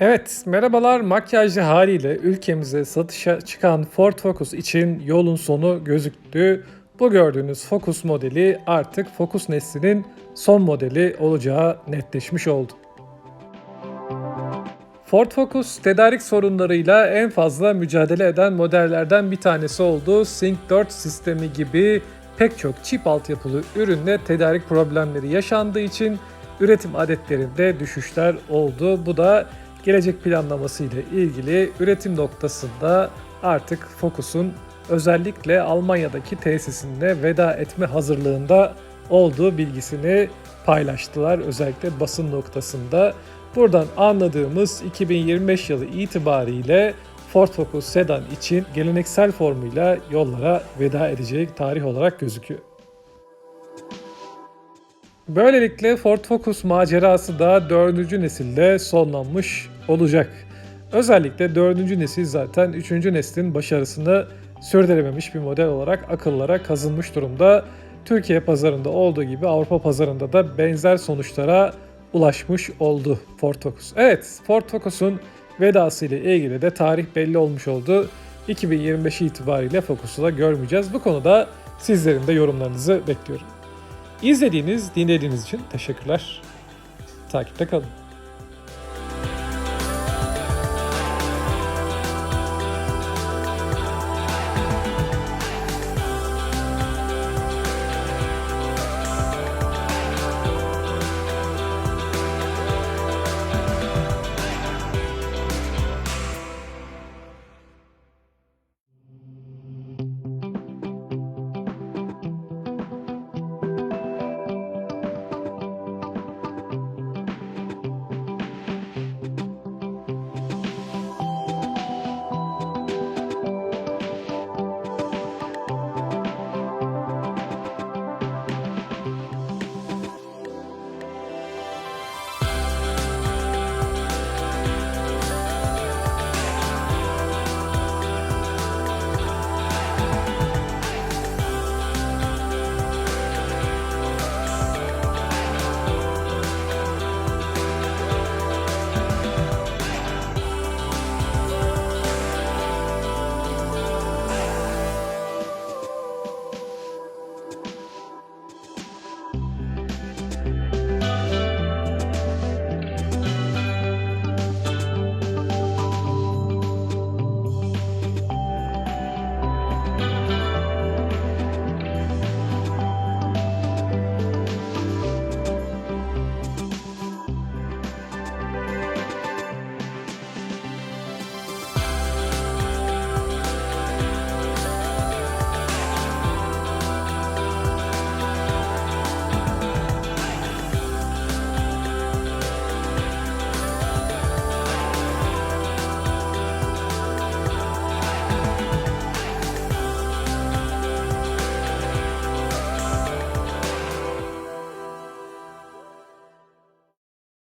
Evet, merhabalar. Makyajlı haliyle ülkemize satışa çıkan Ford Focus için yolun sonu gözüktü. Bu gördüğünüz Focus modeli artık Focus neslinin son modeli olacağı netleşmiş oldu. Ford Focus tedarik sorunlarıyla en fazla mücadele eden modellerden bir tanesi oldu. Sync 4 sistemi gibi pek çok çip altyapılı ürünle tedarik problemleri yaşandığı için üretim adetlerinde düşüşler oldu. Bu da gelecek planlaması ile ilgili üretim noktasında artık Focus'un özellikle Almanya'daki tesisinde veda etme hazırlığında olduğu bilgisini paylaştılar özellikle basın noktasında. Buradan anladığımız 2025 yılı itibariyle Ford Focus sedan için geleneksel formuyla yollara veda edecek tarih olarak gözüküyor. Böylelikle Ford Focus macerası da 4. nesilde sonlanmış olacak. Özellikle 4. nesil zaten 3. neslin başarısını sürdürememiş bir model olarak akıllara kazınmış durumda. Türkiye pazarında olduğu gibi Avrupa pazarında da benzer sonuçlara ulaşmış oldu Ford Focus. Evet, Ford Focus'un vedası ile ilgili de tarih belli olmuş oldu. 2025 itibariyle Focus'u da görmeyeceğiz. Bu konuda sizlerin de yorumlarınızı bekliyorum. İzlediğiniz, dinlediğiniz için teşekkürler. Takipte kalın.